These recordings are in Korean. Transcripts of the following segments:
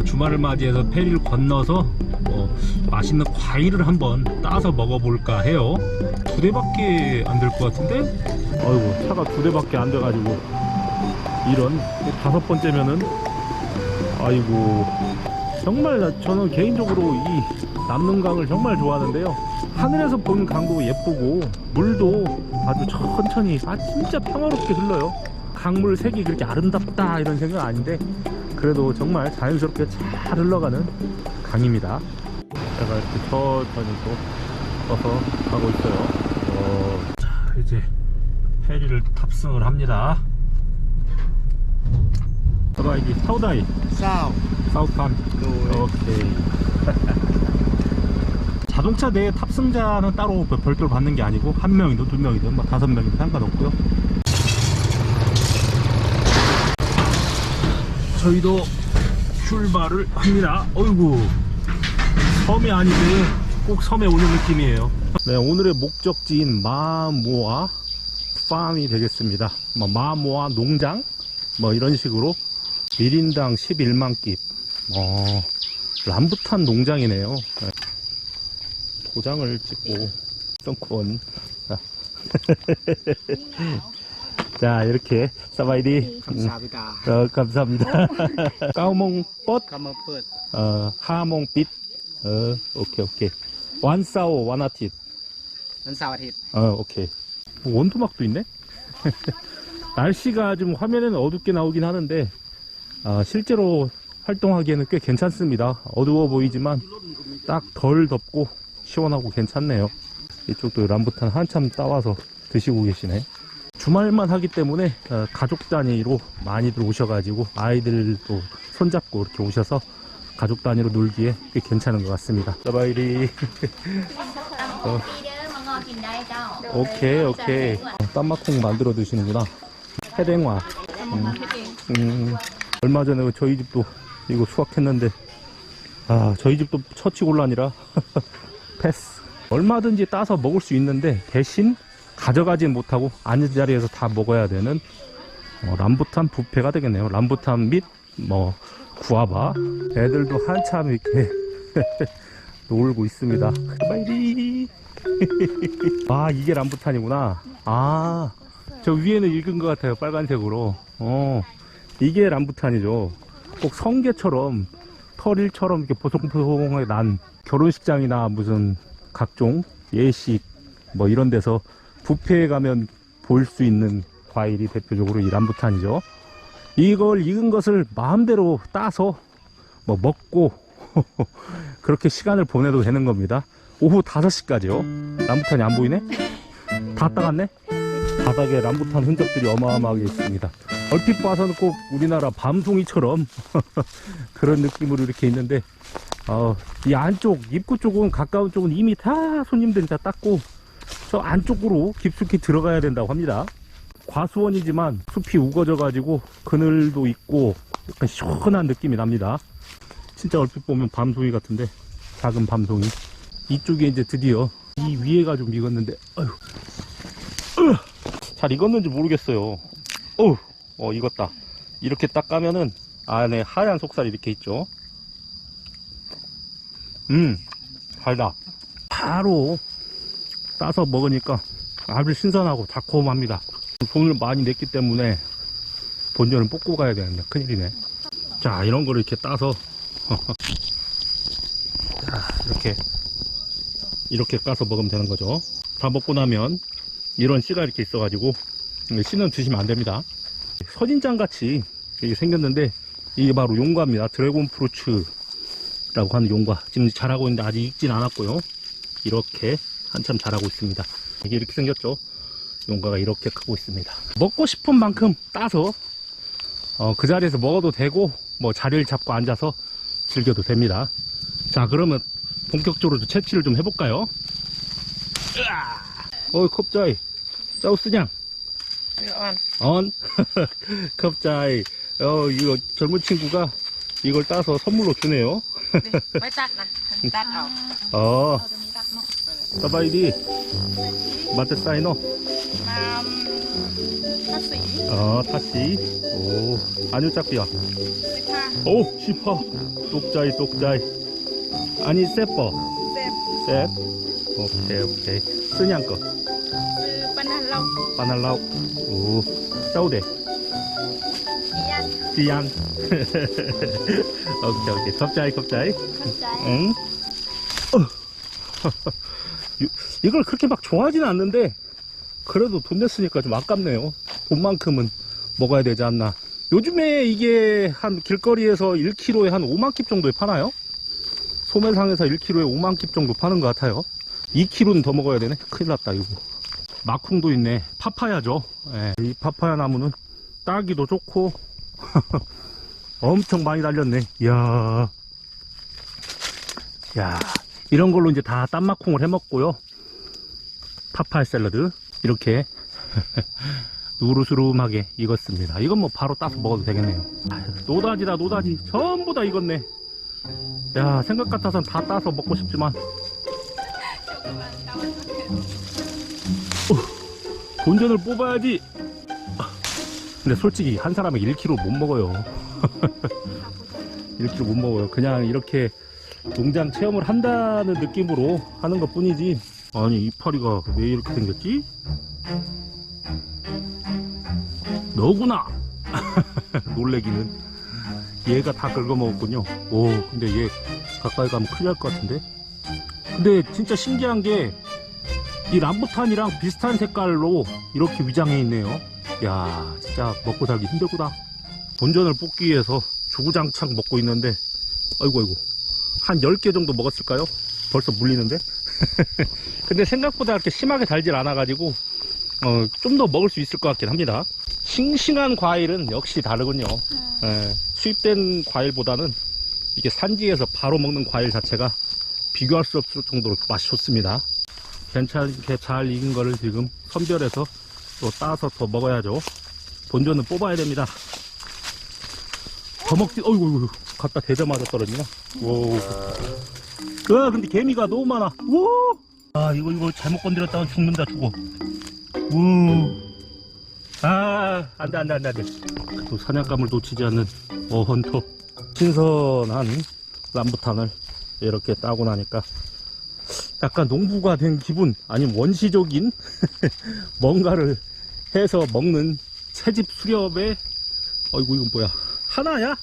어, 주말을 맞이해서 페리를 건너서 어, 맛있는 과일을 한번 따서 먹어볼까 해요. 두 대밖에 안 될 것 같은데? 아이고 차가 두 대밖에 안 돼가지고 이런 다섯 번째면은 아이고 정말 나- 저는 개인적으로 이 남릉강을 정말 좋아하는데요. 하늘에서 보는 강도 예쁘고 물도 아주 천천히 아 진짜 평화롭게 흘러요. 강물 색이 그렇게 아름답다 이런 생각 아닌데 그래도 정말 자연스럽게 잘 흘러가는 강입니다. 제가 이렇게 천천히 또 떠서 가고 있어요. 어, 자 이제 페리를 탑승을 합니다. 봐봐 이게 사우다이 sao 사우판 rồi 오케이. 자동차 내 탑승자는 따로 별- 별도로 받는 게 아니고 한 명이든 두 명이든 뭐 다섯 명이든 상관없고요. 저희도 출발을 합니다. 어이구 섬이 아닌데 꼭 섬에 오는 느낌이에요. 네 오늘의 목적지인 마모아 팜이 되겠습니다. 뭐 마모아 농장 뭐 이런 식으로 1인당 11만 깁. 어, 람부탄 농장이네요. 네. 도장을 찍고 썬콘. 자. 자, 이렇게 사바이디. với ta 어, 감사합니다. cảm ơn phượt 어, 하몽빛. 어, 오케이, 오케이. lần sau thịt 어, 오케이. 뭐 원토막도 있네? 날씨가 좀 화면에는 어둡게 나오긴 하는데, 아, 실제로 활동하기에는 꽤 괜찮습니다. 어두워 보이지만, 딱 덜 덥고, 시원하고 괜찮네요. 이쪽도 람부탄 한참 따와서 드시고 계시네. 주말만 하기 때문에, 어, 가족 단위로 많이들 오셔가지고, 아이들도 손잡고 이렇게 오셔서, 가족 단위로 놀기에 꽤 괜찮은 것 같습니다. 사바이리. 어. 오케이 오케이. 어, 땀마콩 만들어 드시는구나. 해댕화. 음, 음, 얼마 전에 저희 집도 이거 수확했는데 아 저희 집도 처치 곤란이라. 패스. 얼마든지 따서 먹을 수 있는데 대신 가져가진 못하고 앉은 자리에서 다 먹어야 되는 어, 람부탄 뷔페가 되겠네요. 람부탄 및 뭐 구아바. 애들도 한참 이렇게 놀고 있습니다. 빨리. 아 이게 람부탄이구나. 아 저 위에는 읽은 것 같아요 빨간색으로. 어 이게 람부탄이죠. 꼭 성게처럼 털일처럼 이렇게 보송보송하게 난 결혼식장이나 무슨 각종 예식 뭐 이런 데서 뷔페에 가면 볼 수 있는 과일이 대표적으로 이 람부탄이죠 이걸 익은 것을 마음대로 따서 뭐 먹고 그렇게 시간을 보내도 되는 겁니다 오후 5시까지요 람부탄이 안 보이네? 다 따갔네? 바닥에 람부탄 흔적들이 어마어마하게 있습니다. 얼핏 봐서는 꼭 우리나라 밤송이처럼 그런 느낌으로 이렇게 있는데, 어, 이 안쪽, 입구 쪽은 가까운 쪽은 이미 다 손님들이 다 땄고, 저 안쪽으로 깊숙이 들어가야 된다고 합니다. 과수원이지만 숲이 우거져 가지고 그늘도 있고 약간 시원한 느낌이 납니다. 진짜 얼핏 보면 밤송이 같은데, 작은 밤송이. 이쪽에 이제 드디어 이 위에가 좀 익었는데. 으! 잘 익었는지 모르겠어요. 어, 어, 익었다. 이렇게 딱 까면은 안에 하얀 속살이 이렇게 있죠. 음, 달다. 바로 따서 먹으니까 아주 신선하고 달콤합니다. 돈을 많이 냈기 때문에 본전은 뽑고 가야 되는데 큰일이네. 자, 이런 거를 이렇게 따서 자, 이렇게 이렇게 까서 먹으면 되는 거죠. 다 먹고 나면 이런 씨가 이렇게 있어 가지고 씨는 드시면 안 됩니다. 선인장 같이 이렇게 생겼는데 이게 바로 용과입니다. 드래곤 프루츠 라고 하는 용과. 지금 자라고 있는데 아직 익진 않았고요. 이렇게 한참 자라고 있습니다. 이게 이렇게 생겼죠. 용과가 이렇게 크고 있습니다. 먹고 싶은 만큼 따서 어, 그 자리에서 먹어도 되고 뭐 자리를 잡고 앉아서 즐겨도 됩니다. 자 그러면 본격적으로 채취를 좀 해볼까요? 어이 컵자이 짜우스냥 언 컵자이 어 이거 젊은 친구가 이걸 따서 선물로 주네요 tắt nè tắt ảo 어 바바이디 마트 사이노 타시 아 타시 오 아니요 짝비야 오 시파 똑자이 똑자이 아니 세퍼 셉 오케이 오케이 쓰냥 거 바날라우 오 싸우대 비양 오케이 오케이 컵자이 컵자이 응 어. 이- 이걸 그렇게 막 좋아하지는 않는데, 그래도 돈 냈으니까 좀 아깝네요. 돈만큼은 먹어야 되지 않나. 요즘에 이게 한 길거리에서 1kg에 한 5만 킵 정도에 파나요? 소매상에서 1kg에 5만 킵 정도 파는 것 같아요. 2kg는 더 먹어야 되네. 큰일 났다, 이거. 마콩도 있네. 파파야죠. 예, 이 파파야 나무는 따기도 좋고, 엄청 많이 달렸네. 이야. 야, 이런 걸로 이제 다 딴마콩을 해 먹고요. 파파야 샐러드. 이렇게 누르스름하게 익었습니다. 이건 뭐 바로 따서 먹어도 되겠네요. 아유, 노다지다 노다지 전부 다 익었네. 야 생각 같아선 다 따서 먹고 싶지만 어, 본전을 뽑아야지. 아, 근데 솔직히 한 사람에 1kg 못 먹어요. 1kg 못 먹어요. 그냥 이렇게 농장 체험을 한다는 느낌으로 하는 것 뿐이지. 아니 이파리가 왜 이렇게 생겼지? 너구나! 놀래기는 얘가 다 긁어먹었군요. 오 근데 얘 가까이 가면 큰일 날 것 같은데? 근데 진짜 신기한 게 이 람부탄이랑 비슷한 색깔로 이렇게 위장해 있네요. 야 진짜 먹고 살기 힘들구나. 본전을 뽑기 위해서 주구장창 먹고 있는데 아이고 아이고 한 10개 정도 먹었을까요? 벌써 물리는데 근데 생각보다 그렇게 심하게 달질 않아 가지고 어, 좀 더 먹을 수 있을 것 같긴 합니다. 싱싱한 과일은 역시 다르군요. 예, 수입된 과일보다는 이게 산지에서 바로 먹는 과일 자체가 비교할 수 없을 정도로 맛이 좋습니다. 괜찮게 잘 익은 거를 지금 선별해서 또 따서 더 먹어야죠. 본전은 뽑아야 됩니다. 더 먹지, 어이구, 어이구, 갖다 대자마자 떨어지나? 오. 아, 근데 개미가 너무 많아. 우! 아, 이거, 이거 잘못 건드렸다가 죽는다, 죽어. 우. 아, 안 돼, 안 돼, 안 돼, 안 돼. 또 사냥감을 놓치지 않는 어헌터. 신선한 람부탄을 이렇게 따고 나니까 약간 농부가 된 기분, 아니면 원시적인 뭔가를 해서 먹는 채집 수렵에, 어이구, 이건 뭐야. 하나야?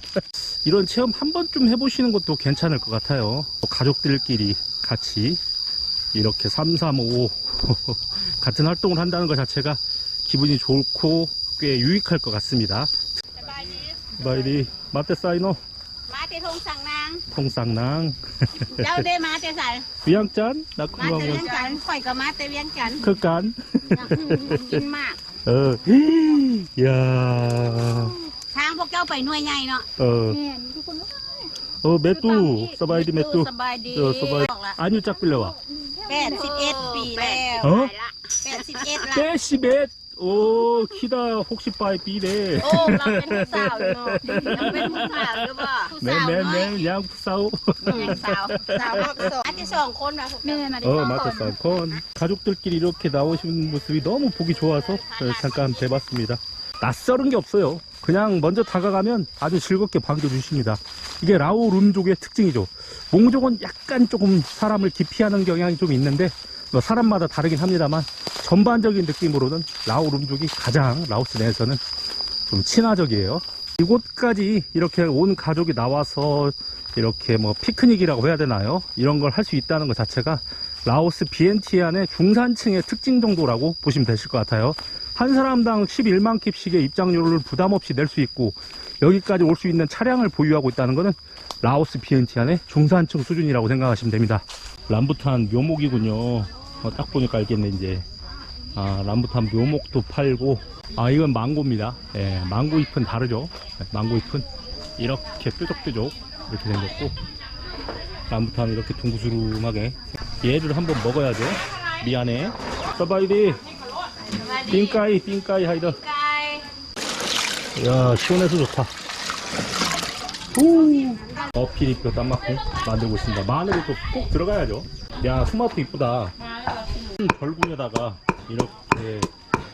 이런 체험 한 번쯤 해보시는 것도 괜찮을 것 같아요. 가족들끼리 같이 이렇게 3, 3, 5 같은 활동을 한다는 것 자체가 기분이 좋고 꽤 유익할 것 같습니다. 바이리. 마테 사이노? 마테 통상낭. 통상낭. 야우데 마테 살. 위양짠 마테 위양짠 거이가 마테 위양짠 그간? 긴마 어 이야. างพวกเจ้าไปหน่วยใหญ่เนาะ 어 แม่ทุกคน 어 메뚜 서바이디 메뚜 สบายดี 어 서바이 아니요 짝 빌려와 แปดสิบเอ็ดปีแล้ว 어 แปดสิบเอ็ดละ 떼시벳 오 키다 혹시 빠이 삐네 โอ้เราเป็นผู้สาวอยู่เนาะยังเป็นผู้สาวหรือเปล่าผู้สาวน้อย 네네네 양 푸사오 ยังสาวสาวรอบสองอาจจะสองคนนะพวกแม่มาได้ 어 마테 사이콘 가족들끼리 이렇게 나오시는 모습이 너무 보기 좋아서 어, 잠깐 뵈봤습니다 낯설은 게 없어요 그냥 먼저 다가가면 아주 즐겁게 반겨주십니다 이게 라오 룸족의 특징이죠 몽족은 약간 조금 사람을 기피하는 경향이 좀 있는데 뭐 사람마다 다르긴 합니다만 전반적인 느낌으로는 라오 룸족이 가장 라오스 내에서는 좀 친화적이에요 이곳까지 이렇게 온 가족이 나와서 이렇게 뭐 피크닉이라고 해야 되나요? 이런 걸 할 수 있다는 것 자체가 라오스 비엔티안의 중산층의 특징 정도라고 보시면 되실 것 같아요. 한 사람당 11만 킵씩의 입장료를 부담 없이 낼 수 있고 여기까지 올 수 있는 차량을 보유하고 있다는 것은 라오스 비엔티안의 중산층 수준이라고 생각하시면 됩니다. 람부탄 묘목이군요. 어, 딱 보니까 알겠네 이제. 아 람부탄 묘목도 팔고 아 이건 망고입니다. 예, 망고 잎은 다르죠. 예, 망고 잎은 이렇게 뾰족뾰족 이렇게 생겼고 람부탄 이렇게 둥그스름하게 얘를 한번 먹어야죠. 미안해. 서바이디 빙까이 빙까이 하이더. 야 시원해서 좋다. 어필 입고 땀맞고 만들고 있습니다. 마늘이 또 꼭 들어가야죠. 야 토마토 이쁘다. 음, 절구에다가 이렇게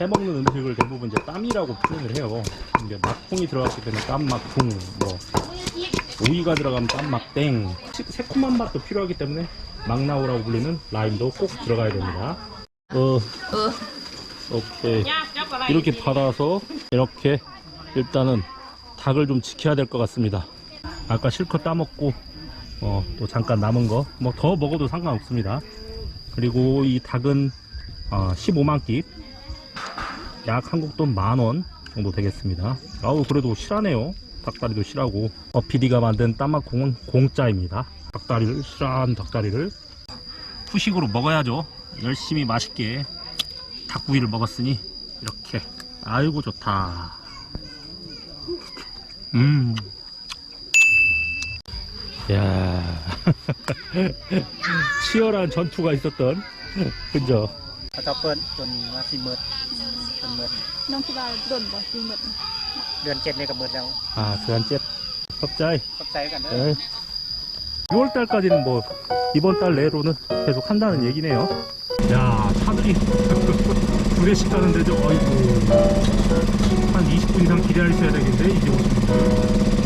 해먹는 음식을 대부분 이제 땀이라고 표현을 해요. 이제 막풍이 들어갔기 때문에 땀막풍 뭐 오이가 들어가면 땀막땡. 새콤한 맛도 필요하기 때문에 막나오라고 불리는 라임도 꼭 들어가야 됩니다. 어. 어. 오케이. 이렇게 받아서 이렇게 일단은 닭을 좀 지켜야 될 것 같습니다. 아까 실컷 따먹고 어, 또 잠깐 남은 거 뭐 더 먹어도 상관없습니다. 그리고 이 닭은 어, 15만 깁, 약 한국 돈 만원 정도 되겠습니다. 아우 그래도 실하네요. 닭다리도 실하고 어, PD가 만든 땀맛콩은 공짜입니다. 닭다리를 실한 닭다리를 푸식으로 먹어야죠. 열심히 맛있게 닭구이를 먹었으니 이렇게 아이고 좋다. 음. 야. 치열한 전투가 있었던 그죠? เขาจะเปิดจนว่าสิเมิดจนเมิด น้องคิดว่าโดนบ่จริงหมด เดือนเจ็ดเลยกับเมิดแล้ว 아, 그한 잽. 갑자이. ขอบใจกันเด้อ 에. 6월 달까지는 뭐 이번 달 내로는 계속 한다는 얘기네요. 야, 차들이 두 대씩 가는데도 어이구 한 20분 이상 기다리셔야 되겠는데 이제 분.